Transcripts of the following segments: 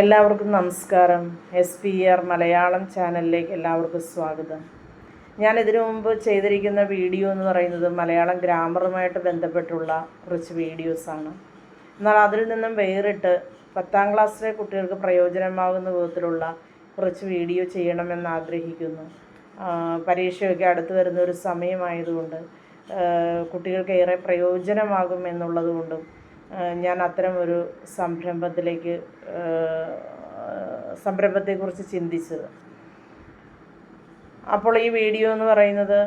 എല്ലാവർക്കും നമസ്കാരം. S P R Malayalam ചാനലിലേക്ക് എല്ലാവർക്കും സ്വാഗതം. ഞാൻ ഇതിനു മുമ്പ് ചെയ്തിരിക്കുന്ന വീഡിയോ എന്ന് പറയുന്നത് മലയാളം ഗ്രാമറുമായിട്ട് ബന്ധപ്പെട്ടുള്ള കുറച്ച് വീഡിയോസാണ്. എന്നാൽ അതിൽ നിന്നും വേറിട്ട് പത്താം ക്ലാസ്സിലെ കുട്ടികൾക്ക് പ്രയോജനമാകുന്ന വിധത്തിലുള്ള കുറച്ച് വീഡിയോ ചെയ്യണമെന്ന് ആഗ്രഹിക്കുന്നു. പരീക്ഷയൊക്കെ അടുത്ത് വരുന്ന ഒരു സമയമായതുകൊണ്ട് കുട്ടികൾക്ക് ഏറെ പ്രയോജനമാകും എന്നുള്ളത് കൊണ്ടും ആ, ഞാൻ അത്തരം ഒരു സംരംഭത്തിലേക്ക് സംരംഭത്തെക്കുറിച്ച് ചിന്തിച്ചത്. അപ്പോൾ ഈ വീഡിയോ എന്ന് പറയുന്നത്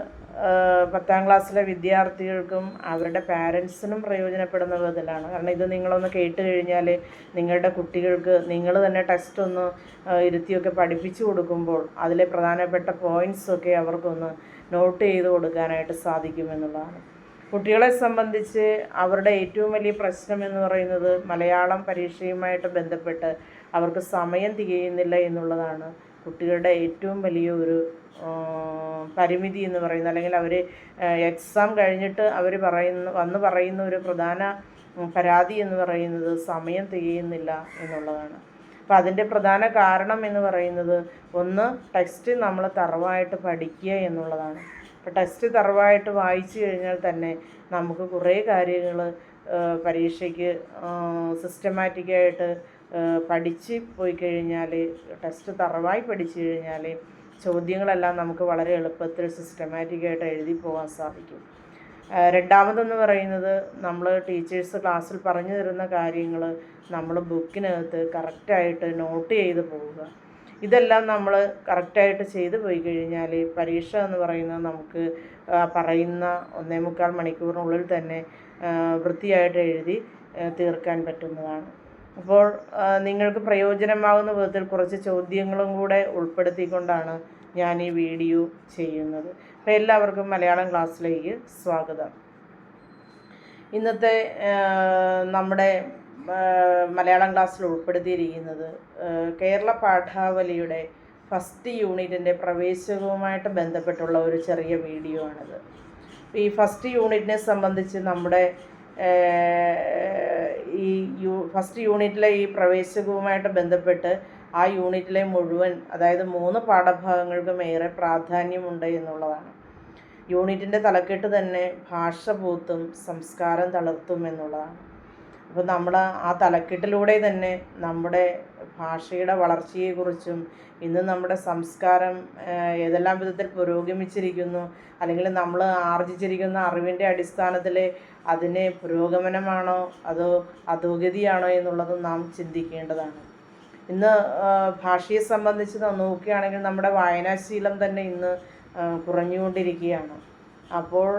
പത്താം ക്ലാസ്സിലെ വിദ്യാർത്ഥികൾക്കും അവരുടെ പാരൻസിനും പ്രയോജനപ്പെടുന്ന വിധത്തിലാണ്. കാരണം ഇത് നിങ്ങളൊന്ന് കേട്ട് കഴിഞ്ഞാൽ നിങ്ങളുടെ കുട്ടികൾക്ക് നിങ്ങൾ തന്നെ ടെസ്റ്റ് ഒന്ന് ഇരുത്തിയൊക്കെ പഠിപ്പിച്ചു കൊടുക്കുമ്പോൾ അതിലെ പ്രധാനപ്പെട്ട പോയിന്റ്സൊക്കെ അവർക്കൊന്ന് നോട്ട് ചെയ്ത് കൊടുക്കാനായിട്ട് സാധിക്കുമെന്നുള്ളതാണ്. കുട്ടികളെ സംബന്ധിച്ച് അവരുടെ ഏറ്റവും വലിയ പ്രശ്നം എന്ന് പറയുന്നത് മലയാളം പരീക്ഷയുമായിട്ട് ബന്ധപ്പെട്ട് അവർക്ക് സമയം തികയുന്നില്ല എന്നുള്ളതാണ്. കുട്ടികളുടെ ഏറ്റവും വലിയ ഒരു പരിമിതി എന്ന് പറയുന്നത്. അല്ലെങ്കിൽ അവർ എക്സാം കഴിഞ്ഞിട്ട് അവർ പറയുന്ന വന്ന് പറയുന്ന ഒരു പ്രധാന പരാതി എന്ന് പറയുന്നത് സമയം തികയുന്നില്ല എന്നുള്ളതാണ്. അപ്പം അതിന്റെ പ്രധാന കാരണം എന്ന് പറയുന്നത് ഒന്ന് ടെക്സ്റ്റ് നമ്മൾ തറവായിട്ട് പഠിക്കുക എന്നുള്ളതാണ്. അപ്പോൾ ടെക്സ്റ്റ് തറവായിട്ട് വായിച്ചു കഴിഞ്ഞാൽ തന്നെ നമുക്ക് കുറേ കാര്യങ്ങൾ പരീക്ഷയ്ക്ക് സിസ്റ്റമാറ്റിക്കായിട്ട് പഠിച്ച് പോയി കഴിഞ്ഞാൽ ടെസ്റ്റ് തറവായി പഠിച്ചു കഴിഞ്ഞാൽ ചോദ്യങ്ങളെല്ലാം നമുക്ക് വളരെ എളുപ്പത്തിൽ സിസ്റ്റമാറ്റിക്കായിട്ട് എഴുതി പോകാൻ സാധിക്കും. രണ്ടാമതെന്ന് പറയുന്നത് നമ്മൾ ടീച്ചേഴ്സ് ക്ലാസ്സിൽ പറഞ്ഞു തരുന്ന കാര്യങ്ങൾ നമ്മൾ ബുക്കിനകത്ത് കറക്റ്റായിട്ട് നോട്ട് ചെയ്ത് പോവുക. ഇതെല്ലാം നമ്മൾ കറക്റ്റായിട്ട് ചെയ്തു പോയി കഴിഞ്ഞാൽ പരീക്ഷ എന്ന് പറയുന്നത് നമുക്ക് പറയുന്ന ഒന്നേ മുക്കാൽ മണിക്കൂറിനുള്ളിൽ തന്നെ വൃത്തിയായിട്ട് എഴുതി തീർക്കാൻ പറ്റുന്നതാണ്. അപ്പോൾ നിങ്ങൾക്ക് പ്രയോജനമാകുന്ന വിധത്തിൽ കുറച്ച് ചോദ്യങ്ങളും കൂടെ ഉൾപ്പെടുത്തിക്കൊണ്ടാണ് ഞാൻ ഈ വീഡിയോ ചെയ്യുന്നത്. അപ്പോൾ എല്ലാവർക്കും മലയാളം ക്ലാസ്സിലേക്ക് സ്വാഗതം. ഇന്നത്തെ നമ്മുടെ മലയാളം ക്ലാസ്സിൽ ഉൾപ്പെടുത്തിയിരിക്കുന്നത് കേരള പാഠാവലിയുടെ ഫസ്റ്റ് യൂണിറ്റിന്റെ പ്രവേശകവുമായിട്ട് ബന്ധപ്പെട്ടുള്ള ഒരു ചെറിയ വീഡിയോ ആണിത്. ഈ ഫസ്റ്റ് യൂണിറ്റിനെ സംബന്ധിച്ച് നമ്മുടെ ഈ യു ഫസ്റ്റ് യൂണിറ്റിലെ ഈ പ്രവേശകവുമായിട്ട് ബന്ധപ്പെട്ട് ആ യൂണിറ്റിലെ മുഴുവൻ അതായത് മൂന്ന് പാഠഭാഗങ്ങൾക്കും ഏറെ പ്രാധാന്യമുണ്ട് എന്നുള്ളതാണ്. യൂണിറ്റിന്റെ തലക്കെട്ട് തന്നെ ഭാഷ പൂത്തും സംസ്കാരം തളർത്തും എന്നുള്ളതാണ്. അപ്പോൾ നമ്മൾ ആ തലക്കെട്ടിലൂടെ തന്നെ നമ്മുടെ ഭാഷയുടെ വളർച്ചയെക്കുറിച്ചും ഇന്ന് നമ്മുടെ സംസ്കാരം ഏതെല്ലാം വിധത്തിൽ പുരോഗമിച്ചിരിക്കുന്നു അല്ലെങ്കിൽ നമ്മൾ ആർജിച്ചിരിക്കുന്ന അറിവിന്റെ അടിസ്ഥാനത്തിൽ അതിന് പുരോഗമനമാണോ അതോ അധോഗതിയാണോ എന്നുള്ളത് നാം ചിന്തിക്കേണ്ടതാണ്. ഇന്ന് ഭാഷയെ സംബന്ധിച്ച് നോക്കുകയാണെങ്കിൽ നമ്മുടെ വായനാശീലം തന്നെ ഇന്ന് കുറഞ്ഞുകൊണ്ടിരിക്കുകയാണ്. അപ്പോൾ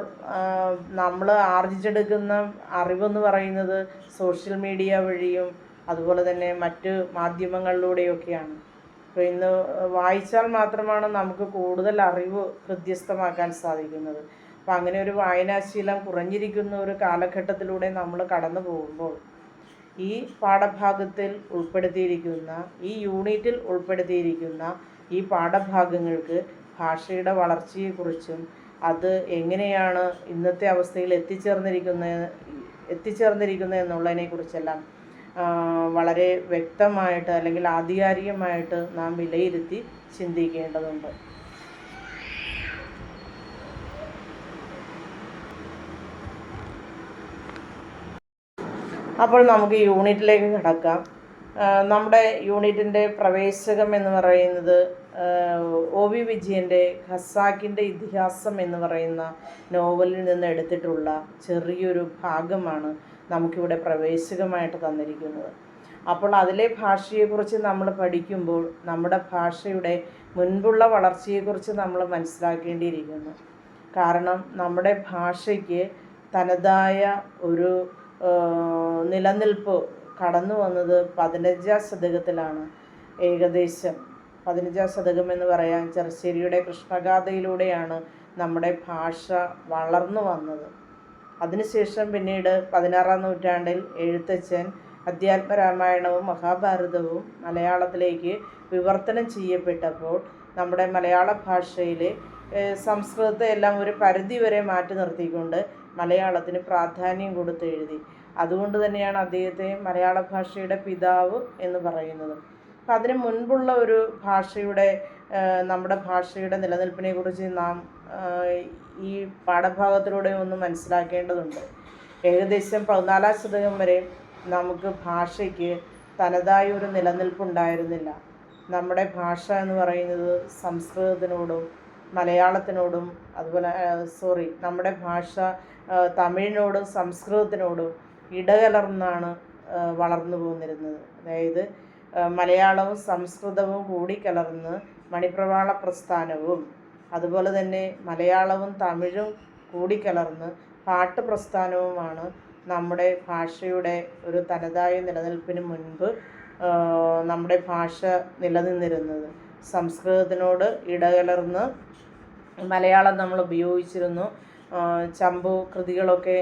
നമ്മൾ ആർജിച്ചെടുക്കുന്ന അറിവെന്ന് പറയുന്നത് സോഷ്യൽ മീഡിയ വഴിയും അതുപോലെ തന്നെ മറ്റ് മാധ്യമങ്ങളിലൂടെയൊക്കെയാണ്. അപ്പോൾ ഇന്ന് വായിച്ചാൽ മാത്രമാണ് നമുക്ക് കൂടുതൽ അറിവ് ഹൃദ്യസ്ഥമാക്കാൻ സാധിക്കുന്നത്. അപ്പം അങ്ങനെ ഒരു വായനാശീലം കുറഞ്ഞിരിക്കുന്ന ഒരു കാലഘട്ടത്തിലൂടെ നമ്മൾ കടന്നു പോകുമ്പോൾ ഈ പാഠഭാഗത്തിൽ ഉൾപ്പെടുത്തിയിരിക്കുന്ന ഈ യൂണിറ്റിൽ ഉൾപ്പെടുത്തിയിരിക്കുന്ന ഈ പാഠഭാഗങ്ങൾക്ക് ഭാഷയുടെ വളർച്ചയെക്കുറിച്ചും അത് എങ്ങനെയാണ് ഇന്നത്തെ അവസ്ഥയിൽ എത്തിച്ചേർന്നിരിക്കുന്നത് എത്തിച്ചേർന്നിരിക്കുന്നത് എന്നുള്ളതിനെക്കുറിച്ചെല്ലാം കുറിച്ചെല്ലാം വളരെ വ്യക്തമായിട്ട് അല്ലെങ്കിൽ ആധികാരികമായിട്ട് നാം വിലയിരുത്തി ചിന്തിക്കേണ്ടതുണ്ട്. അപ്പോൾ നമുക്ക് യൂണിറ്റിലേക്ക് കിടക്കാം. നമ്മുടെ യൂണിറ്റിന്റെ പ്രവേശകം എന്ന് പറയുന്നത് ഒ വി വിജയന്റെ ഖസാക്കിന്റെ ഇതിഹാസം എന്ന് പറയുന്ന നോവലിൽ നിന്ന് എടുത്തിട്ടുള്ള ചെറിയൊരു ഭാഗമാണ് നമുക്കിവിടെ പ്രവേശകമായിട്ട് തന്നിരിക്കുന്നത്. അപ്പോൾ അതിലെ ഭാഷയെക്കുറിച്ച് നമ്മൾ പഠിക്കുമ്പോൾ നമ്മുടെ ഭാഷയുടെ മുൻപുള്ള വളർച്ചയെക്കുറിച്ച് നമ്മൾ മനസ്സിലാക്കേണ്ടിയിരിക്കുന്നു. കാരണം നമ്മുടെ ഭാഷയ്ക്ക് തനതായ ഒരു നിലനിൽപ്പ് കടന്നു വന്നത് പതിനഞ്ചാം ശതകത്തിലാണ് ഏകദേശം. പതിനഞ്ചാം ശതകം എന്ന് പറയാൻ ചെറുശ്ശേരിയുടെ കൃഷ്ണഗാഥയിലൂടെയാണ് നമ്മുടെ ഭാഷ വളർന്നു വന്നത്. അതിനുശേഷം പിന്നീട് പതിനാറാം നൂറ്റാണ്ടിൽ എഴുത്തച്ഛൻ അധ്യാത്മരാമായണവും മഹാഭാരതവും മലയാളത്തിലേക്ക് വിവർത്തനം ചെയ്യപ്പെട്ടപ്പോൾ നമ്മുടെ മലയാള ഭാഷയിലെ സംസ്കൃതത്തെ എല്ലാം ഒരു പരിധി വരെ മാറ്റി നിർത്തിക്കൊണ്ട് മലയാളത്തിന് പ്രാധാന്യം കൊടുത്ത് എഴുതി അതുകൊണ്ട് തന്നെയാണ് അദ്ദേഹത്തെ മലയാള ഭാഷയുടെ പിതാവ് എന്ന് പറയുന്നത്. അപ്പം അതിന് മുൻപുള്ള ഒരു ഭാഷയുടെ നമ്മുടെ ഭാഷയുടെ നിലനിൽപ്പിനെക്കുറിച്ച് നാം ഈ പാഠഭാഗത്തിലൂടെ ഒന്ന് മനസ്സിലാക്കേണ്ടതുണ്ട്. ഏകദേശം പതിനാലാം ശതകം വരെ നമുക്ക് ഭാഷയ്ക്ക് തനതായ ഒരു നിലനിൽപ്പുണ്ടായിരുന്നില്ല. നമ്മുടെ ഭാഷ എന്ന് പറയുന്നത് സംസ്കൃതത്തിനോടും മലയാളത്തിനോടും അതുപോലെ സോറി നമ്മുടെ ഭാഷ തമിഴിനോടും സംസ്കൃതത്തിനോടും ഇടകലർന്നാണ് വളർന്നു പോന്നിരുന്നത്. അതായത് മലയാളവും സംസ്കൃതവും കൂടിക്കലർന്ന് മണിപ്രവാള പ്രസ്ഥാനവും അതുപോലെ തന്നെ മലയാളവും തമിഴും കൂടിക്കലർന്ന് പാട്ട് പ്രസ്ഥാനവുമാണ് നമ്മുടെ ഭാഷയുടെ ഒരു തനതായ നിലനിൽപ്പിന് മുൻപ് നമ്മുടെ ഭാഷ നിലനിന്നിരുന്നത്. സംസ്കൃതത്തിനോട് ഇടകലർന്ന് മലയാളം നമ്മൾ ഉപയോഗിച്ചിരുന്നു. ചമ്പു കൃതികളൊക്കെ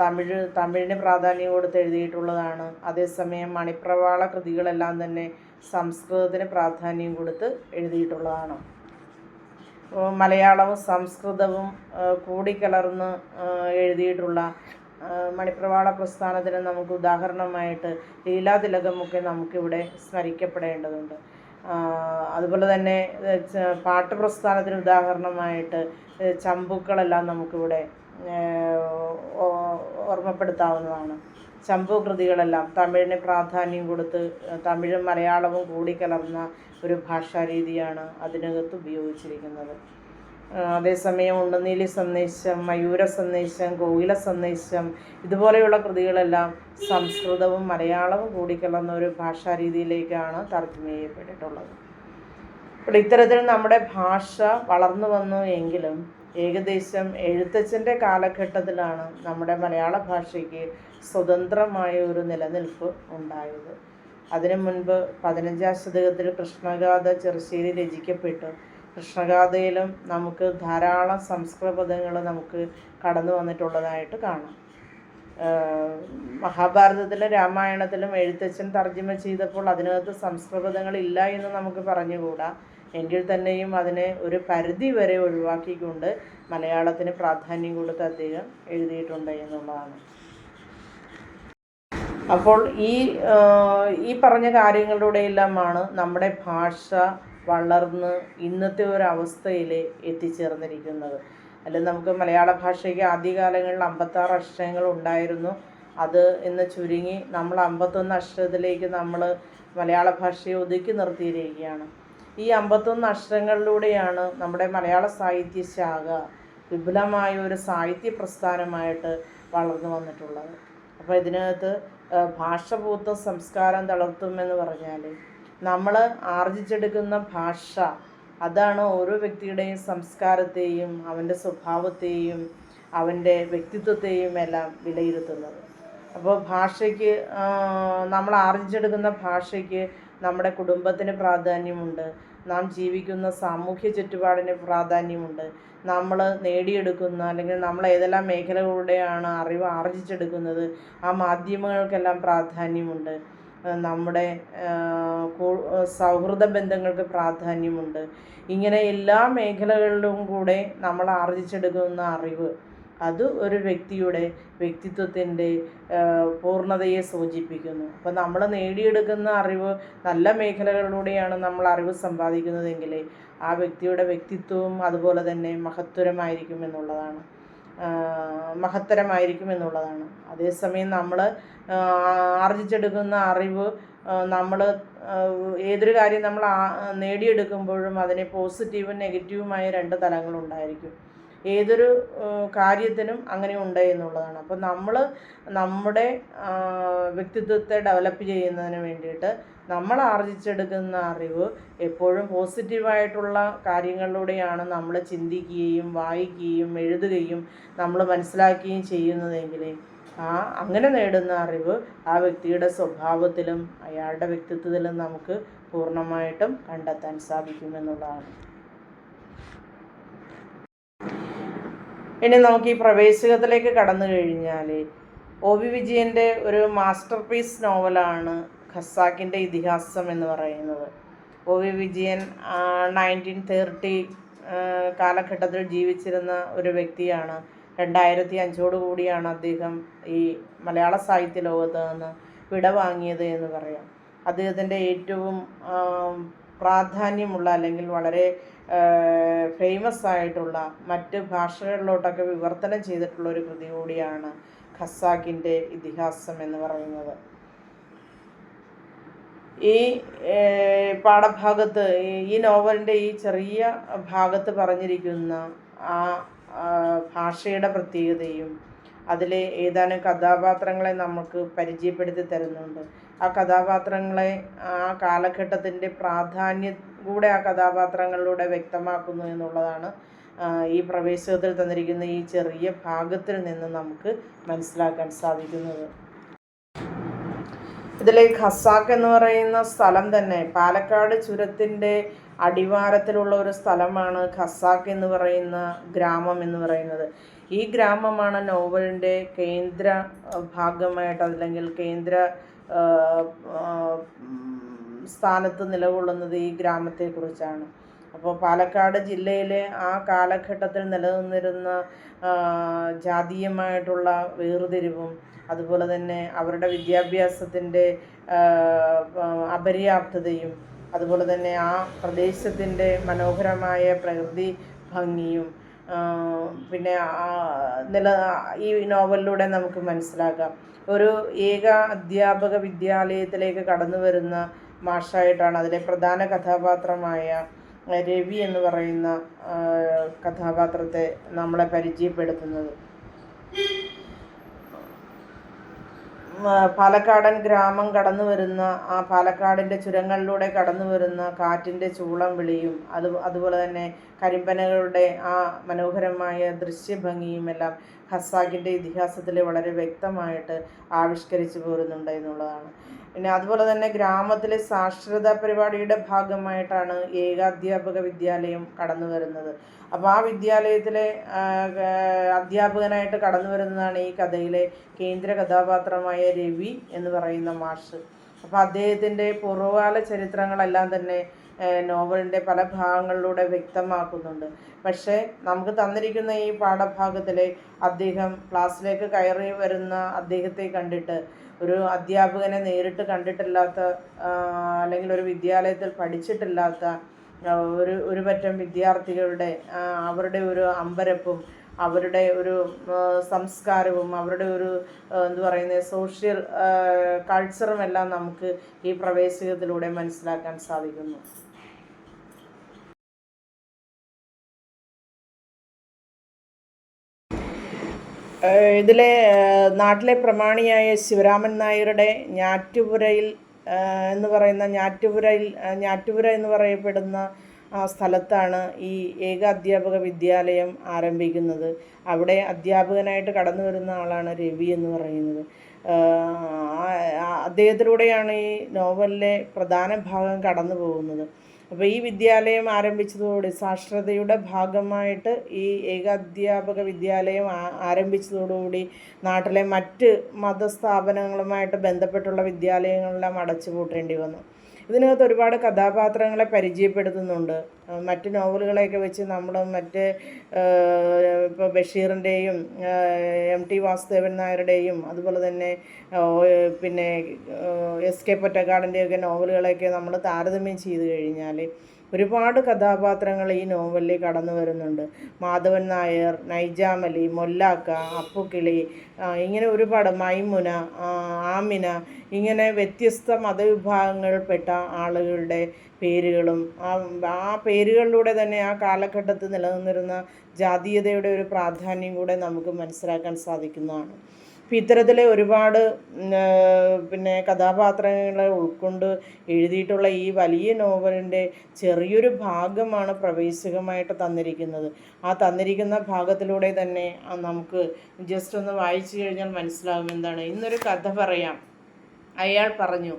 തമിഴ് തമിഴിന് പ്രാധാന്യം കൊടുത്ത് എഴുതിയിട്ടുള്ളതാണ്. അതേസമയം മണിപ്രവാള കൃതികളെല്ലാം തന്നെ സംസ്കൃതത്തിന് പ്രാധാന്യം കൊടുത്ത് എഴുതിയിട്ടുള്ളതാണ്. മലയാളവും സംസ്കൃതവും കൂടിക്കലർന്ന് എഴുതിയിട്ടുള്ള മണിപ്രവാള പ്രസ്ഥാനത്തിന് നമുക്ക് ഉദാഹരണമായിട്ട് ലീലാതിലകമൊക്കെ നമുക്കിവിടെ സ്മരിക്കപ്പെടേണ്ടതുണ്ട്. അതുപോലെ തന്നെ പാട്ട് പ്രസ്ഥാനത്തിന് ഉദാഹരണമായിട്ട് ചമ്പുക്കളെല്ലാം നമുക്കിവിടെ ഓർമ്മപ്പെടുത്താവുന്നതാണ്. ചമ്പു കൃതികളെല്ലാം തമിഴിന് പ്രാധാന്യം കൊടുത്ത് തമിഴും മലയാളവും കൂടിക്കലർന്ന ഒരു ഭാഷാരീതിയാണ് അതിനകത്ത് ഉപയോഗിച്ചിരിക്കുന്നത്. അതേസമയം ഉണ്ണുനീലി സന്ദേശം മയൂര സന്ദേശം കോകില സന്ദേശം ഇതുപോലെയുള്ള കൃതികളെല്ലാം സംസ്കൃതവും മലയാളവും കൂടിക്കലർന്ന ഒരു ഭാഷാ രീതിയിലേക്കാണ് തർജമ ചെയ്യപ്പെട്ടിട്ടുള്ളത്. അപ്പോൾ ഇത്തരത്തിൽ നമ്മുടെ ഭാഷ വളർന്നു വന്നു എങ്കിലും ഏകദേശം എഴുത്തച്ഛന്റെ കാലഘട്ടത്തിലാണ് നമ്മുടെ മലയാള ഭാഷയ്ക്ക് സ്വതന്ത്രമായ ഒരു നിലനിൽപ്പ് ഉണ്ടായത്. അതിനു മുൻപ് പതിനഞ്ചാം ശതകത്തിൽ കൃഷ്ണഗാഥ ചെറുശ്ശേരി രചിക്കപ്പെട്ടു. കൃഷ്ണഗാഥയിലും നമുക്ക് ധാരാളം സംസ്കൃത പദങ്ങൾ നമുക്ക് കടന്നു വന്നിട്ടുള്ളതായിട്ട് കാണാം. മഹാഭാരതത്തിലും രാമായണത്തിലും എഴുത്തച്ഛൻ തർജമ ചെയ്തപ്പോൾ അതിനകത്ത് സംസ്കൃത പദങ്ങൾ ഇല്ല എന്ന് നമുക്ക് പറഞ്ഞുകൂടാ. എങ്കിൽ തന്നെയും അതിനെ ഒരു പരിധി വരെ ഒഴിവാക്കിക്കൊണ്ട് മലയാളത്തിന് പ്രാധാന്യം കൊടുത്ത് അദ്ദേഹം എഴുതിയിട്ടുണ്ട് എന്നുള്ളതാണ്. അപ്പോൾ ഈ ഈ പറഞ്ഞ കാര്യങ്ങളിലൂടെയെല്ലാമാണ് നമ്മുടെ ഭാഷ വളർന്ന് ഇന്നത്തെ ഒരവസ്ഥയിൽ എത്തിച്ചേർന്നിരിക്കുന്നത്. അല്ല നമുക്ക് മലയാള ഭാഷയ്ക്ക് ആദ്യകാലങ്ങളിൽ അമ്പത്താറ് അക്ഷരങ്ങൾ ഉണ്ടായിരുന്നു. അത് ഇന്ന് ചുരുങ്ങി നമ്മൾ അമ്പത്തൊന്ന് അക്ഷരത്തിലേക്ക് നമ്മൾ മലയാള ഭാഷയെ ഒതുക്കി നിർത്തിയിരിക്കുകയാണ്. ഈ അമ്പത്തൊന്ന് അക്ഷരങ്ങളിലൂടെയാണ് നമ്മുടെ മലയാള സാഹിത്യ ശാഖ വിപുലമായ ഒരു സാഹിത്യ പ്രസ്ഥാനമായിട്ട് വളർന്നു വന്നിട്ടുള്ളത്. അപ്പോൾ ഇതിനകത്ത് ഭാഷ പൂത്തും സംസ്കാരം തളർത്തുമെന്ന് പറഞ്ഞാൽ നമ്മൾ ആർജിച്ചെടുക്കുന്ന ഭാഷ അതാണ് ഓരോ വ്യക്തിയുടെയും സംസ്കാരത്തെയും അവന്റെ സ്വഭാവത്തെയും അവന്റെ വ്യക്തിത്വത്തെയും എല്ലാം വിലയിരുത്തുന്നത്. അപ്പോൾ ഭാഷയ്ക്ക് നമ്മൾ ആർജിച്ചെടുക്കുന്ന ഭാഷയ്ക്ക് നമ്മുടെ കുടുംബത്തിന് പ്രാധാന്യമുണ്ട്. നാം ജീവിക്കുന്ന സാമൂഹ്യ ചുറ്റുപാടിന് പ്രാധാന്യമുണ്ട്. നമ്മൾ നേടിയെടുക്കുന്ന അല്ലെങ്കിൽ നമ്മൾ ഏതെല്ലാം മേഖലകളുടെയാണ് അറിവ് ആർജിച്ചെടുക്കുന്നത് ആ മാധ്യമങ്ങൾക്കെല്ലാം പ്രാധാന്യമുണ്ട്. നമ്മുടെ സൗഹൃദ ബന്ധങ്ങൾക്ക് പ്രാധാന്യമുണ്ട്. ഇങ്ങനെ എല്ലാ മേഖലകളിലും കൂടെ നമ്മൾ ആർജിച്ചെടുക്കുന്ന അറിവ് അത് ഒരു വ്യക്തിയുടെ വ്യക്തിത്വത്തിന്റെ പൂർണതയെ സൂചിപ്പിക്കുന്നു. അപ്പോൾ നമ്മൾ നേടിയെടുക്കുന്ന അറിവ് നല്ല മേഖലകളിലൂടെയാണ് നമ്മൾ അറിവ് സമ്പാദിക്കുന്നതെങ്കിൽ ആ വ്യക്തിയുടെ വ്യക്തിത്വവും അതുപോലെ തന്നെ മഹത്വരമായിരിക്കും എന്നുള്ളതാണ്. മഹത്തരമായിരിക്കും എന്നുള്ളതാണ്. അതേസമയം നമ്മൾ ആർജിച്ചെടുക്കുന്ന അറിവ് നമ്മൾ ഏതൊരു കാര്യം നമ്മൾ നേടിയെടുക്കുമ്പോഴും അതിന് പോസിറ്റീവും നെഗറ്റീവുമായ രണ്ട് തലങ്ങളുണ്ടായിരിക്കും ഏതൊരു കാര്യത്തിനും അങ്ങനെ ഉണ്ട് എന്നുള്ളതാണ്. അപ്പോൾ നമ്മൾ നമ്മുടെ വ്യക്തിത്വത്തെ ഡെവലപ്പ് ചെയ്യുന്നതിന് വേണ്ടിയിട്ട് നമ്മൾ ആർജിച്ചെടുക്കുന്ന അറിവ് എപ്പോഴും പോസിറ്റീവായിട്ടുള്ള കാര്യങ്ങളിലൂടെയാണ് നമ്മൾ ചിന്തിക്കുകയും വായിക്കുകയും എഴുതുകയും നമ്മൾ മനസ്സിലാക്കുകയും ചെയ്യുന്നതെങ്കിൽ ആ അങ്ങനെ നേടുന്ന അറിവ് ആ വ്യക്തിയുടെ സ്വഭാവത്തിലും അയാളുടെ വ്യക്തിത്വത്തിലും നമുക്ക് പൂർണമായിട്ടും കണ്ടെത്താൻ സാധിക്കുമെന്നുള്ളതാണ് ഇനി നമുക്ക് ഈ പ്രവേശകത്തിലേക്ക് കടന്നു കഴിഞ്ഞാൽ ഒ വി വിജയന്റെ ഒരു മാസ്റ്റർ പീസ് നോവലാണ് ഖസാക്കിന്റെ ഇതിഹാസം എന്ന് പറയുന്നത്. O V Vijayan nineteen thirty കാലഘട്ടത്തിൽ ജീവിച്ചിരുന്ന ഒരു വ്യക്തിയാണ്. രണ്ടായിരത്തി അഞ്ചോട് കൂടിയാണ് അദ്ദേഹം ഈ മലയാള സാഹിത്യ ലോകത്ത് നിന്ന് വിടവാങ്ങിയത് എന്ന് പറയാം. അദ്ദേഹത്തിന്റെ ഏറ്റവും പ്രാധാന്യമുള്ള അല്ലെങ്കിൽ വളരെ ഫേമസ് ആയിട്ടുള്ള മറ്റ് ഭാഷകളിലോട്ടൊക്കെ വിവർത്തനം ചെയ്തിട്ടുള്ള ഒരു കൃതി കൂടിയാണ് ഖസാക്കിന്റെ ഇതിഹാസം എന്ന് പറയുന്നത്. ഈ പാഠഭാഗത്ത് ഈ- നോവലിന്റെ ഈ ചെറിയ ഭാഗത്ത് പറഞ്ഞിരിക്കുന്ന ആ, ഭാഷയുടെ പ്രത്യേകതയും അതിലെ ഏതാനും കഥാപാത്രങ്ങളെ നമുക്ക് പരിചയപ്പെടുത്തി തരുന്നുണ്ട്. ആ കഥാപാത്രങ്ങളെ ആ കാലഘട്ടത്തിന്റെ പ്രാധാന്യം കൂടെ ആ കഥാപാത്രങ്ങളിലൂടെ വ്യക്തമാക്കുന്നു എന്നുള്ളതാണ് ഈ പ്രവേശകത്തിൽ തന്നിരിക്കുന്ന ഈ ചെറിയ ഭാഗത്തിൽ നിന്ന് നമുക്ക് മനസ്സിലാക്കാൻ സാധിക്കുന്നത്. ഇതിലെ ഖസാക്ക് എന്ന് പറയുന്ന സ്ഥലം തന്നെ പാലക്കാട് ചുരത്തിന്റെ അടിവാരത്തിലുള്ള ഒരു സ്ഥലമാണ് ഖസാക്ക് എന്ന് പറയുന്ന ഗ്രാമം എന്ന് പറയുന്നത്. ഈ ഗ്രാമമാണ് നോവലിന്റെ കേന്ദ്ര ഭാഗമായിട്ട് അല്ലെങ്കിൽ കേന്ദ്ര സ്ഥാനത്ത് നിലകൊള്ളുന്നത് ഈ ഗ്രാമത്തെക്കുറിച്ചാണ്. അപ്പോൾ പാലക്കാട് ജില്ലയിലെ ആ കാലഘട്ടത്തിൽ നിലനിന്നിരുന്ന ജാതീയമായിട്ടുള്ള വേർതിരിവും അതുപോലെ തന്നെ അവരുടെ വിദ്യാഭ്യാസത്തിന്റെ അപര്യാപ്തതയും അതുപോലെ തന്നെ ആ പ്രദേശത്തിന്റെ മനോഹരമായ പ്രകൃതി ഭംഗിയും പിന്നെ നില ഈ നോവലിലൂടെ നമുക്ക് മനസ്സിലാക്കാം. ഒരു ഏക അധ്യാപക വിദ്യാലയത്തിലേക്ക് കടന്നു വരുന്ന മാഷായിട്ടാണ് അതിലെ പ്രധാന കഥാപാത്രമായ രവി എന്ന് പറയുന്ന കഥാപാത്രത്തെ നമ്മളെ പരിചയപ്പെടുത്തുന്നത്. പാലക്കാടൻ ഗ്രാമം കടന്നു വരുന്ന ആ പാലക്കാടിന്റെ ചുരങ്ങളിലൂടെ കടന്നു വരുന്ന കാറ്റിന്റെ ചൂളം വിളിയും അത് അതുപോലെ തന്നെ കരിമ്പനകളുടെ ആ മനോഹരമായ ദൃശ്യഭംഗിയും എല്ലാം ഖസാക്കിന്റെ ഇതിഹാസത്തിൽ വളരെ വ്യക്തമായിട്ട് ആവിഷ്കരിച്ചു പോരുന്നുണ്ട് എന്നുള്ളതാണ്. പിന്നെ അതുപോലെ തന്നെ ഗ്രാമത്തിലെ സാക്ഷരതാ പരിപാടിയുടെ ഭാഗമായിട്ടാണ് ഏകാധ്യാപക വിദ്യാലയം കടന്നു വരുന്നത്. അപ്പോൾ ആ വിദ്യാലയത്തിലെ അധ്യാപകനായിട്ട് കടന്നു വരുന്നതാണ് ഈ കഥയിലെ കേന്ദ്ര കഥാപാത്രമായ രവി എന്ന് പറയുന്ന മാഷ്. അപ്പോൾ അദ്ദേഹത്തിന്റെ പൂർവകാല ചരിത്രങ്ങളെല്ലാം തന്നെ നോവലിന്റെ പല ഭാഗങ്ങളിലൂടെ വ്യക്തമാക്കുന്നുണ്ട്. പക്ഷേ നമുക്ക് തന്നിരിക്കുന്ന ഈ പാഠഭാഗത്തിലെ അദ്ദേഹം ക്ലാസ്സിലേക്ക് കയറി വരുന്ന അദ്ദേഹത്തെ കണ്ടിട്ട് ഒരു അധ്യാപകനെ നേരിട്ട് കണ്ടിട്ടില്ലാത്ത അല്ലെങ്കിൽ ഒരു വിദ്യാലയത്തിൽ പഠിച്ചിട്ടില്ലാത്ത ഒരു ഒരു പറ്റം വിദ്യാർത്ഥികളുടെ അവരുടെ ഒരു അമ്പരപ്പും അവരുടെ ഒരു സംസ്കാരവും അവരുടെ ഒരു എന്തു പറയുന്നത് സോഷ്യൽ കൾച്ചറും എല്ലാം നമുക്ക് ഈ പ്രവേശകത്തിലൂടെ മനസ്സിലാക്കാൻ സാധിക്കുന്നു. ഇതിലെ നാട്ടിലെ പ്രമാണിയായ ശിവരാമൻ നായരുടെ ഞാറ്റുപുരയിൽ എന്ന് പറയുന്ന ഞാറ്റുപുരയിൽ ഞാറ്റുപുര എന്ന് പറയപ്പെടുന്ന സ്ഥലത്താണ് ഈ ഏക അധ്യാപക വിദ്യാലയം ആരംഭിക്കുന്നത്. അവിടെ അധ്യാപകനായിട്ട് കടന്നു വരുന്ന ആളാണ് രവി എന്ന് പറയുന്നത്. അദ്ദേഹത്തിലൂടെയാണ് ഈ നോവലിലെ പ്രധാന ഭാഗം കടന്നു പോകുന്നത് അപ്പോൾ ഈ വിദ്യാലയം ആരംഭിച്ചതോടെ സാക്ഷരതയുടെ ഭാഗമായിട്ട് ഈ ഏകാധ്യാപക വിദ്യാലയം ആരംഭിച്ചതോടുകൂടി നാട്ടിലെ മറ്റ് മതസ്ഥാപനങ്ങളുമായിട്ട് ബന്ധപ്പെട്ടുള്ള വിദ്യാലയങ്ങളെല്ലാം അടച്ചുപൂട്ടേണ്ടി വന്നു. ഇതിനകത്ത് ഒരുപാട് കഥാപാത്രങ്ങളെ പരിചയപ്പെടുത്തുന്നുണ്ട്. മറ്റ് നോവലുകളെയൊക്കെ വെച്ച് നമ്മൾ മറ്റ് ഇപ്പോൾ ബഷീറിന്റെയും എം ടി വാസുദേവൻ നായരുടെയും അതുപോലെ തന്നെ പിന്നെ എസ് കെ പൊറ്റക്കാടിന്റെയൊക്കെ നോവലുകളെയൊക്കെ നമ്മൾ താരതമ്യം ചെയ്ത് കഴിഞ്ഞാൽ ഒരുപാട് കഥാപാത്രങ്ങൾ ഈ നോവലിൽ കടന്നു വരുന്നുണ്ട്. മാധവൻ നായർ നൈജാമലി മൊല്ലാക്ക അപ്പുക്കിളി ഇങ്ങനെ ഒരുപാട് മൈമുന ആമിന ഇങ്ങനെ വ്യത്യസ്ത മതവിഭാഗങ്ങളിൽപ്പെട്ട ആളുകളുടെ പേരുകളും ആ പേരുകളിലൂടെ തന്നെ ആ കാലഘട്ടത്ത് നിലനിന്നിരുന്ന ജാതീയതയുടെ ഒരു പ്രാധാന്യം കൂടെ നമുക്ക് മനസ്സിലാക്കാൻ സാധിക്കുന്നതാണ്. അപ്പം ഇത്തരത്തിലെ ഒരുപാട് പിന്നെ കഥാപാത്രങ്ങളെ ഉൾക്കൊണ്ട് എഴുതിയിട്ടുള്ള ഈ വലിയ നോവലിന്റെ ചെറിയൊരു ഭാഗമാണ് പ്രവേശകമായിട്ട് തന്നിരിക്കുന്നത്. ആ തന്നിരിക്കുന്ന ഭാഗത്തിലൂടെ തന്നെ നമുക്ക് ജസ്റ്റ് ഒന്ന് വായിച്ചു കഴിഞ്ഞാൽ മനസ്സിലാകും എന്താണ്. ഇന്നൊരു കഥ പറയാം. അയാൾ പറഞ്ഞു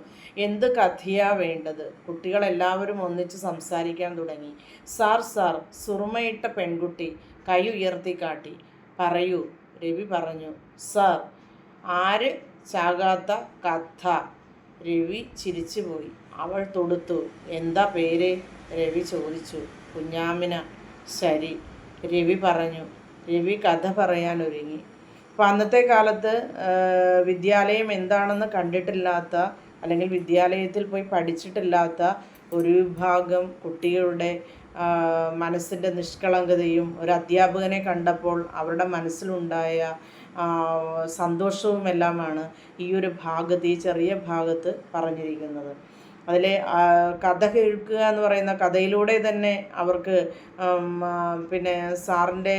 എന്ത് കഥയാ വേണ്ടത്? കുട്ടികളെല്ലാവരും ഒന്നിച്ച് സംസാരിക്കാൻ തുടങ്ങി. സാർ സാർ സുറുമയിട്ട പെൺകുട്ടി കൈ ഉയർത്തി കാട്ടി. പറയൂ രവി പറഞ്ഞു. സാർ ആര് ചാകാത്ത കഥ? രവി ചിരിച്ചുപോയി അവൾ തൊടുത്തു. എന്താ പേര്? രവി ചോദിച്ചു. കുഞ്ഞാമിന ശരി. രവി പറഞ്ഞു. രവി കഥ പറയാൻ ഒരുങ്ങി. അപ്പം അന്നത്തെ കാലത്ത് വിദ്യാലയം എന്താണെന്ന് കണ്ടിട്ടില്ലാത്ത അല്ലെങ്കിൽ വിദ്യാലയത്തിൽ പോയി പഠിച്ചിട്ടില്ലാത്ത ഒരു വിഭാഗം കുട്ടികളുടെ മനസ്സിന്റെ നിഷ്കളങ്കതയും ഒരു അധ്യാപകനെ കണ്ടപ്പോൾ അവരുടെ മനസ്സിലുണ്ടായ സന്തോഷവുമെല്ലാമാണ് ഈ ഒരു ഭാഗത്ത് ഈ ചെറിയ ഭാഗത്ത് പറഞ്ഞിരിക്കുന്നത്. അതിലെ കഥ കേൾക്കുക എന്ന് പറയുന്ന കഥയിലൂടെ തന്നെ അവർക്ക് പിന്നെ സാറിന്റെ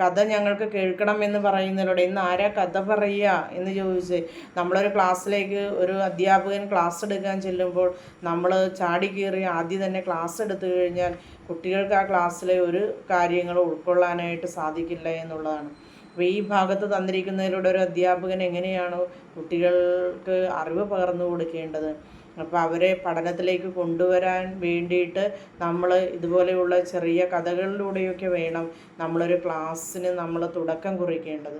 കഥ ഞങ്ങൾക്ക് കേൾക്കണം എന്ന് പറയുന്നതിലൂടെ ഇന്ന് ആരാ കഥ പറയുക എന്ന് ചോദിച്ച് നമ്മളൊരു ക്ലാസ്സിലേക്ക് ഒരു അധ്യാപകൻ ക്ലാസ് എടുക്കാൻ ചെല്ലുമ്പോൾ നമ്മൾ ചാടി കയറി ആദ്യം തന്നെ ക്ലാസ് എടുത്തു കഴിഞ്ഞാൽ കുട്ടികൾക്ക് ആ ക്ലാസ്സിലെ ഒരു കാര്യങ്ങളും ഉൾക്കൊള്ളാനായിട്ട് സാധിക്കില്ല എന്നുള്ളതാണ്. അപ്പോൾ ഈ ഭാഗത്ത് തന്നിരിക്കുന്നതിലൂടെ ഒരു അധ്യാപകൻ എങ്ങനെയാണോ കുട്ടികൾക്ക് അറിവ് പകർന്നു കൊടുക്കേണ്ടത്? അപ്പോൾ അവരെ പഠനത്തിലേക്ക് കൊണ്ടുവരാൻ വേണ്ടിയിട്ട് നമ്മൾ ഇതുപോലെയുള്ള ചെറിയ കഥകളിലൂടെയൊക്കെ വേണം നമ്മളൊരു ക്ലാസ്സിന് നമ്മൾ തുടക്കം കുറിക്കേണ്ടത്.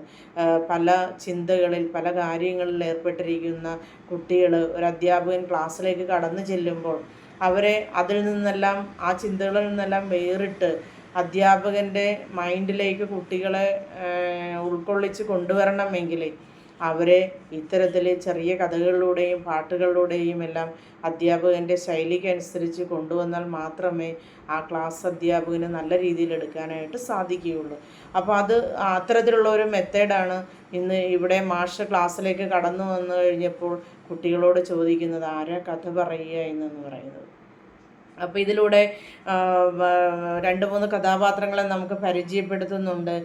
പല ചിന്തകളിൽ പല കാര്യങ്ങളിൽ ഏർപ്പെട്ടിരിക്കുന്ന കുട്ടികൾ ഒരു അധ്യാപകൻ ക്ലാസ്സിലേക്ക് കടന്നു ചെല്ലുമ്പോൾ അവരെ അതിൽ നിന്നെല്ലാം ആ ചിന്തകളിൽ നിന്നെല്ലാം വേറിട്ട് അധ്യാപകന്റെ മൈൻഡിലേക്ക് കുട്ടികളെ ഉൾക്കൊള്ളിച്ച് കൊണ്ടുവരണമെങ്കിൽ അവരെ ഇത്തരത്തിൽ ചെറിയ കഥകളിലൂടെയും പാട്ടുകളിലൂടെയും എല്ലാം അധ്യാപകന്റെ ശൈലിക്കനുസരിച്ച് കൊണ്ടുവന്നാൽ മാത്രമേ ആ ക്ലാസ് അധ്യാപകന് നല്ല രീതിയിൽ എടുക്കാനായിട്ട് സാധിക്കുകയുള്ളൂ. അപ്പോൾ അത് അത്തരത്തിലുള്ള ഒരു മെത്തേഡാണ് ഇന്ന് ഇവിടെ മാഷ് ക്ലാസ്സിലേക്ക് കടന്നു വന്നു കഴിഞ്ഞപ്പോൾ കുട്ടികളോട് ചോദിക്കുന്നത് ആരാ കഥ പറയുക എന്നെന്ന് പറയുന്നത്? അപ്പോൾ ഇതിലൂടെ രണ്ട് മൂന്ന് കഥാപാത്രങ്ങളെ നമുക്ക് പരിചയപ്പെടുത്തുന്നുണ്ട്.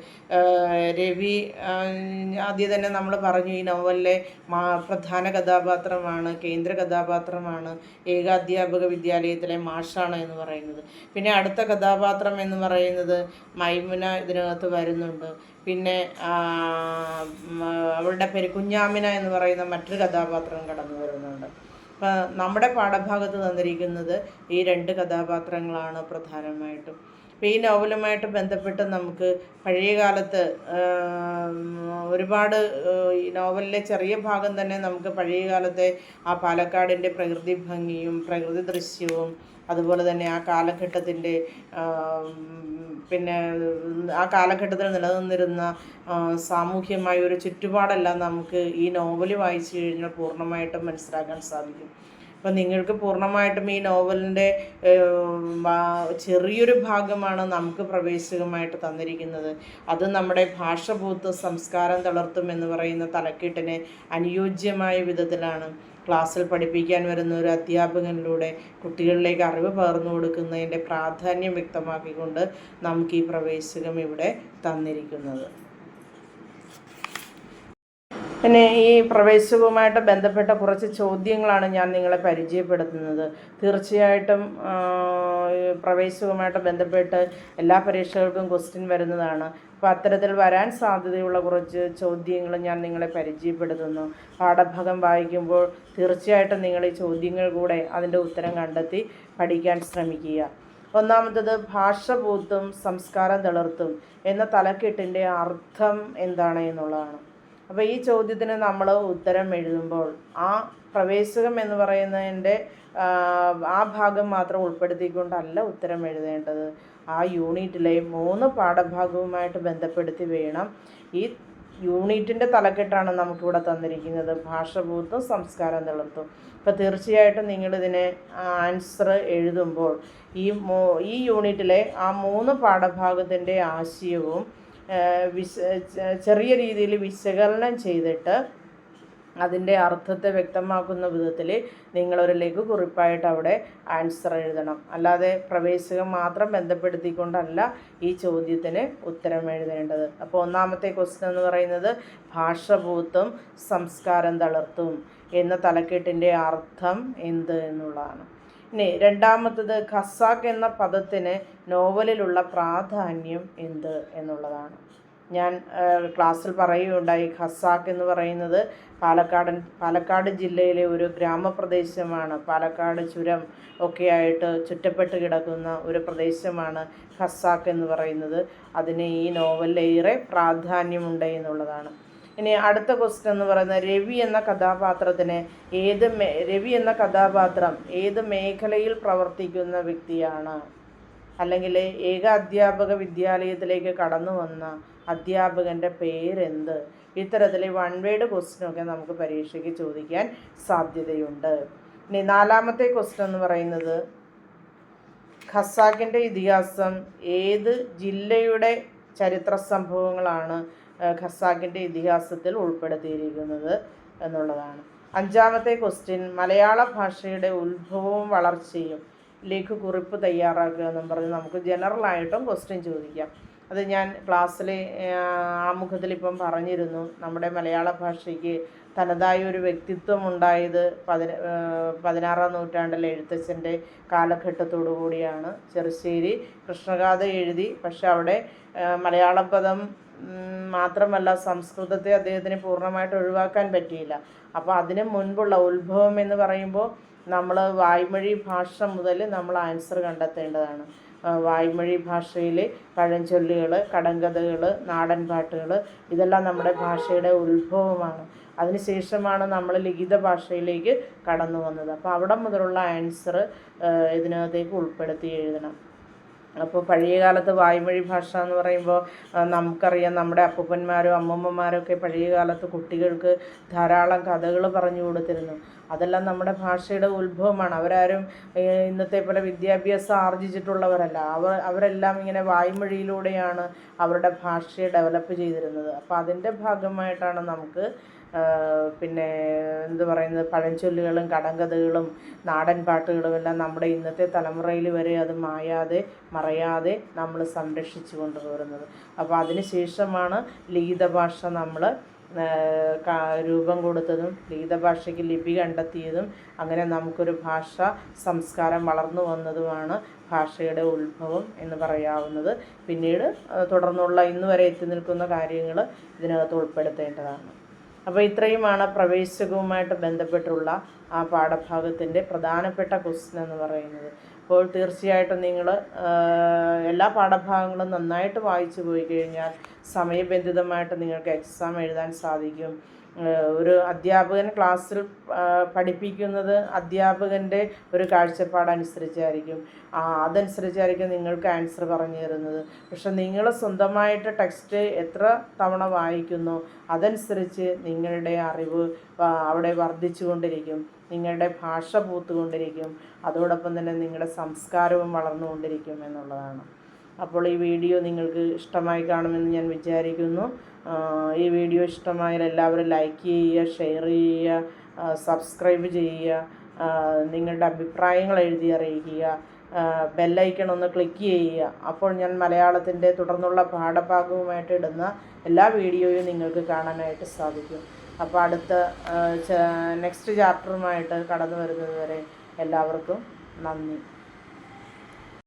രവി ആദ്യം തന്നെ നമ്മൾ പറഞ്ഞു ഈ നോവലിലെ പ്രധാന കഥാപാത്രമാണ് കേന്ദ്ര കഥാപാത്രമാണ് ഏകാധ്യാപക വിദ്യാലയത്തിലെ മാഷാണ് എന്ന് പറയുന്നത്. പിന്നെ അടുത്ത കഥാപാത്രം എന്ന് പറയുന്നത് മൈമുന ഇതിനകത്ത് വരുന്നുണ്ട്. പിന്നെ അവളുടെ പേര് കുഞ്ഞാമിന എന്ന് പറയുന്ന മറ്റൊരു കഥാപാത്രം കടന്നു വരുന്നുണ്ട്. നമ്മുടെ പാഠഭാഗത്ത് തന്നിരിക്കുന്നത് ഈ രണ്ട് കഥാപാത്രങ്ങളാണ് പ്രധാനമായിട്ടും. അപ്പോൾ ഈ നോവലുമായിട്ട് ബന്ധപ്പെട്ട് നമുക്ക് പഴയ കാലത്ത് ഒരുപാട് ഈ നോവലിലെ ചെറിയ ഭാഗം തന്നെ നമുക്ക് പഴയ കാലത്തെ ആ പാലക്കാടിന്റെ പ്രകൃതി ഭംഗിയും പ്രകൃതി ദൃശ്യവും അതുപോലെ തന്നെ ആ കാലഘട്ടത്തിന്റെ പിന്നെ ആ കാലഘട്ടത്തിൽ നിലനിന്നിരുന്ന സാമൂഹ്യമായ ഒരു ചുറ്റുപാടെല്ലാം നമുക്ക് ഈ നോവൽ വായിച്ചു കഴിഞ്ഞാൽ പൂർണമായിട്ടും മനസ്സിലാക്കാൻ സാധിക്കും. അപ്പം നിങ്ങൾക്ക് പൂർണമായിട്ടും ഈ നോവലിന്റെ ചെറിയൊരു ഭാഗമാണ് നമുക്ക് പ്രവേശകമായിട്ട് തന്നിരിക്കുന്നത്. അത് നമ്മുടെ ഭാഷ പൂത്ത് സംസ്കാരം തളർത്തും എന്ന് പറയുന്ന തലക്കെട്ടിന് അനുയോജ്യമായ വിധത്തിലാണ്. ക്ലാസ്സിൽ പഠിപ്പിക്കാൻ വരുന്ന ഒരു അധ്യാപകനിലൂടെ കുട്ടികളിലേക്ക് അറിവ് പകർന്നു കൊടുക്കുന്നതിന്റെ പ്രാധാന്യം വ്യക്തമാക്കിക്കൊണ്ട് നമുക്ക് ഈ പ്രവേശകം ഇവിടെ തന്നിരിക്കുന്നത്. പിന്നെ ഈ പ്രവേശവുമായിട്ട് ബന്ധപ്പെട്ട കുറച്ച് ചോദ്യങ്ങളാണ് ഞാൻ നിങ്ങളെ പരിചയപ്പെടുത്തുന്നത്. തീർച്ചയായിട്ടും പ്രവേശവുമായിട്ട് ബന്ധപ്പെട്ട് എല്ലാ പരീക്ഷകൾക്കും ക്വസ്റ്റ്യൻ വരുന്നതാണ്. അപ്പോൾ അത്തരത്തിൽ വരാൻ സാധ്യതയുള്ള കുറച്ച് ചോദ്യങ്ങൾ ഞാൻ നിങ്ങളെ പരിചയപ്പെടുത്തുന്നു. പാഠഭാഗം വായിക്കുമ്പോൾ തീർച്ചയായിട്ടും നിങ്ങൾ ഈ ചോദ്യങ്ങൾ കൂടെ അതിന്റെ ഉത്തരം കണ്ടെത്തി പഠിക്കാൻ ശ്രമിക്കുക. ഒന്നാമത്തത് ഭാഷ പൂത്തും സംസ്കാരം തളർത്തും എന്ന തലക്കെട്ടിന്റെ അർത്ഥം എന്താണ് എന്നുള്ളതാണ്. അപ്പോൾ ഈ ചോദ്യത്തിന് നമ്മൾ ഉത്തരം എഴുതുമ്പോൾ ആ പ്രവേശകം എന്ന് പറയുന്നതിന്റെ ആ ഭാഗം മാത്രം ഉൾപ്പെടുത്തിക്കൊണ്ടല്ല ഉത്തരം എഴുതേണ്ടത്. ആ യൂണിറ്റിലെ മൂന്ന് പാഠഭാഗവുമായിട്ട് ബന്ധപ്പെടുത്തി വേണം. ഈ യൂണിറ്റിന്റെ തലക്കെട്ടാണ് നമുക്കിവിടെ തന്നിരിക്കുന്നത്. ഭാഷഭൂത്തും സംസ്കാരം തളർത്തും അപ്പോൾ തീർച്ചയായിട്ടും നിങ്ങളിതിനെ ആൻസർ എഴുതുമ്പോൾ ഈ മോ ഈ യൂണിറ്റിലെ ആ മൂന്ന് പാഠഭാഗത്തിന്റെ ആശയവും വിശ ചെറിയ രീതിയിൽ വിശകലനം ചെയ്തിട്ട് അതിന്റെ അർത്ഥത്തെ വ്യക്തമാക്കുന്ന വിധത്തിൽ നിങ്ങളൊരു ലഘു കുറിപ്പായിട്ട് അവിടെ ആൻസർ എഴുതണം. അല്ലാതെ പ്രവേശകം മാത്രം ബന്ധപ്പെടുത്തിക്കൊണ്ടല്ല ഈ ചോദ്യത്തിന് ഉത്തരം എഴുതേണ്ടത്. അപ്പോൾ ഒന്നാമത്തെ ക്വസ്റ്റ്യൻ എന്ന് പറയുന്നത് ഭാഷഭൂത്തും സംസ്കാരം തളർത്തും എന്ന തലക്കെട്ടിന്റെ അർത്ഥം എന്ത് എന്നുള്ളതാണ്. ഇനി രണ്ടാമത്തത് ഖസാക്ക് എന്ന പദത്തിന് നോവലിലുള്ള പ്രാധാന്യം എന്ത് എന്നുള്ളതാണ്. ഞാൻ ക്ലാസ്സിൽ പറയുകയുണ്ടായി ഖസാക്ക് എന്ന് പറയുന്നത് പാലക്കാടൻ പാലക്കാട് ജില്ലയിലെ ഒരു ഗ്രാമപ്രദേശമാണ്. പാലക്കാട് ചുരം ഒക്കെ ആയിട്ട് ചുറ്റപ്പെട്ട് കിടക്കുന്ന ഒരു പ്രദേശമാണ് ഖസാക്ക് എന്ന് പറയുന്നത്. അതിന് ഈ നോവലിലേറെ പ്രാധാന്യമുണ്ട് എന്നുള്ളതാണ്. ഇനി അടുത്ത ക്വസ്റ്റ്യൻ എന്ന് പറയുന്നത് രവി എന്ന കഥാപാത്രത്തിന് ഏത് രവി എന്ന കഥാപാത്രം ഏത് മേഖലയിൽ പ്രവർത്തിക്കുന്ന വ്യക്തിയാണ്? അല്ലെങ്കിൽ ഏക അധ്യാപക വിദ്യാലയത്തിലേക്ക് കടന്നു വന്ന അധ്യാപകന്റെ പേരെന്ത്? ഇത്തരത്തിൽ വൺ വേഡ് ക്വസ്റ്റിനൊക്കെ നമുക്ക് പരീക്ഷയ്ക്ക് ചോദിക്കാൻ സാധ്യതയുണ്ട്. ഇനി നാലാമത്തെ ക്വസ്റ്റ്യൻ എന്ന് പറയുന്നത് ഖസാക്കിന്റെ ഇതിഹാസം ഏത് ജില്ലയുടെ ചരിത്ര സംഭവങ്ങളാണ് ഖസാക്കിന്റെ ഇതിഹാസത്തിൽ ഉൾപ്പെടുത്തിയിരിക്കുന്നത് എന്നുള്ളതാണ്. അഞ്ചാമത്തെ ക്വസ്റ്റ്യൻ മലയാള ഭാഷയുടെ ഉത്ഭവവും വളർച്ചയും ലേഖ കുറിപ്പ് തയ്യാറാക്കുക എന്നും പറഞ്ഞ് നമുക്ക് ജനറൽ ആയിട്ടും ക്വസ്റ്റ്യൻ ചോദിക്കാം. അത് ഞാൻ ക്ലാസ്സിൽ ആമുഖത്തിൽ ഇപ്പം പറഞ്ഞിരുന്നു. നമ്മുടെ മലയാള ഭാഷയ്ക്ക് തനതായ ഒരു വ്യക്തിത്വം ഉണ്ടായത് ഏഹ് പതിനാറാം നൂറ്റാണ്ടിലെ എഴുത്തച്ഛന്റെ കാലഘട്ടത്തോടു കൂടിയാണ്. ചെറുശ്ശേരി കൃഷ്ണഗാഥ എഴുതി. പക്ഷെ അവിടെ മലയാള പദം മാത്രമല്ല സംസ്കൃതത്തെ അദ്ദേഹത്തിന് പൂർണമായിട്ട് ഒഴിവാക്കാൻ പറ്റിയില്ല. അപ്പോൾ അതിന് മുൻപുള്ള ഉത്ഭവം എന്ന് പറയുമ്പോൾ നമ്മൾ വായ്മൊഴി ഭാഷ മുതൽ നമ്മൾ ആൻസർ കണ്ടെത്തേണ്ടതാണ്. വായ്മൊഴി ഭാഷയിലെ പഴഞ്ചൊല്ലുകൾ കടങ്കഥകൾ നാടൻ പാട്ടുകൾ ഇതെല്ലാം നമ്മുടെ ഭാഷയുടെ ഉത്ഭവമാണ്. അതിനുശേഷമാണ് നമ്മൾ ലിഖിത ഭാഷയിലേക്ക് കടന്നു വന്നത്. അപ്പോൾ അവിടെ മുതലുള്ള ആൻസർ ഇതിനകത്തേക്ക് ഉൾപ്പെടുത്തി എഴുതണം. അപ്പോൾ പഴയ കാലത്ത് വായ്മൊഴി ഭാഷ എന്ന് പറയുമ്പോൾ നമുക്കറിയാം നമ്മുടെ അപ്പൂപ്പന്മാരും അമ്മൂമ്മമാരൊക്കെ പഴയ കാലത്ത് കുട്ടികൾക്ക് ധാരാളം കഥകൾ പറഞ്ഞു കൊടുത്തിരുന്നു. അതെല്ലാം നമ്മുടെ ഭാഷയുടെ ഉത്ഭവമാണ്. അവരാരും ഇന്നത്തെ പോലെ വിദ്യാഭ്യാസം ആർജിച്ചിട്ടുള്ളവരല്ല. അവർ അവരെല്ലാം ഇങ്ങനെ വായ്മൊഴിയിലൂടെയാണ് അവരുടെ ഭാഷയെ ഡെവലപ്പ് ചെയ്തിരുന്നത്. അപ്പോൾ അതിന്റെ ഭാഗമായിട്ടാണ് നമുക്ക് പിന്നെ എന്ത് പറയുന്നത് പഴഞ്ചൊല്ലുകളും കടങ്കഥകളും നാടൻ പാട്ടുകളും എല്ലാം നമ്മുടെ ഇന്നത്തെ തലമുറയിൽ വരെ അത് മായാതെ മറയാതെ നമ്മൾ സംരക്ഷിച്ചു കൊണ്ടുപോരുന്നത് അപ്പോൾ അതിന് ശേഷമാണ് ലിഖിത ഭാഷ നമ്മൾ രൂപം കൊടുത്തതും ലിഖിത ഭാഷയ്ക്ക് ലിപി കണ്ടെത്തിയതും അങ്ങനെ നമുക്കൊരു ഭാഷ സംസ്കാരം വളർന്നു വന്നതുമാണ് ഭാഷയുടെ ഉത്ഭവം എന്ന് പറയാവുന്നത്. പിന്നീട് തുടർന്നുള്ള ഇന്ന് വരെ എത്തി നിൽക്കുന്ന കാര്യങ്ങൾ ഇതിനകത്ത് ഉൾപ്പെടുത്തേണ്ടതാണ്. അപ്പോൾ ഇത്രയുമാണ് പ്രവേശകവുമായിട്ട് ബന്ധപ്പെട്ടുള്ള ആ പാഠഭാഗത്തിന്റെ പ്രധാനപ്പെട്ട ക്വസ്റ്റ്യൻ എന്ന് പറയുന്നത്. അപ്പോൾ തീർച്ചയായിട്ടും നിങ്ങൾ എല്ലാ പാഠഭാഗങ്ങളും നന്നായിട്ട് വായിച്ചു പോയി കഴിഞ്ഞാൽ സമയബന്ധിതമായിട്ട് നിങ്ങൾക്ക് എക്സാം എഴുതാൻ സാധിക്കും. ഒരു അധ്യാപകൻ ക്ലാസ്സിൽ പഠിപ്പിക്കുന്നത് അധ്യാപകന്റെ ഒരു കാഴ്ചപ്പാടനുസരിച്ചായിരിക്കും. അതനുസരിച്ചായിരിക്കും നിങ്ങൾക്ക് ആൻസർ പറഞ്ഞു തരുന്നത്. പക്ഷെ നിങ്ങൾ സ്വന്തമായിട്ട് ടെക്സ്റ്റ് എത്ര തവണ വായിക്കുന്നു അതനുസരിച്ച് നിങ്ങളുടെ അറിവ് അവിടെ വർദ്ധിച്ചുകൊണ്ടിരിക്കും. നിങ്ങളുടെ ഭാഷ പൂത്തുകൊണ്ടിരിക്കും. അതോടൊപ്പം തന്നെ നിങ്ങളുടെ സംസ്കാരവും വളർന്നുകൊണ്ടിരിക്കും എന്നുള്ളതാണ്. അപ്പോൾ ഈ വീഡിയോ നിങ്ങൾക്ക് ഇഷ്ടമായി കാണുമെന്ന് ഞാൻ വിചാരിക്കുന്നു. ഈ വീഡിയോ ഇഷ്ടമായാൽ എല്ലാവരും ലൈക്ക് ചെയ്യുക ഷെയർ ചെയ്യുക സബ്സ്ക്രൈബ് ചെയ്യുക നിങ്ങളുടെ അഭിപ്രായങ്ങൾ എഴുതി അറിയിക്കുക ബെല്ലൈക്കൺ ഒന്ന് ക്ലിക്ക് ചെയ്യുക. അപ്പോൾ ഞാൻ മലയാളത്തിന്റെ തുടർന്നുള്ള പാഠഭാഗവുമായിട്ട് ഇടുന്ന എല്ലാ വീഡിയോയും നിങ്ങൾക്ക് കാണാനായിട്ട് സാധിക്കും. അപ്പോൾ അടുത്ത നെക്സ്റ്റ് ചാപ്റ്ററുമായിട്ട് കടന്നു വരുന്നത് വരെ എല്ലാവർക്കും നന്ദി.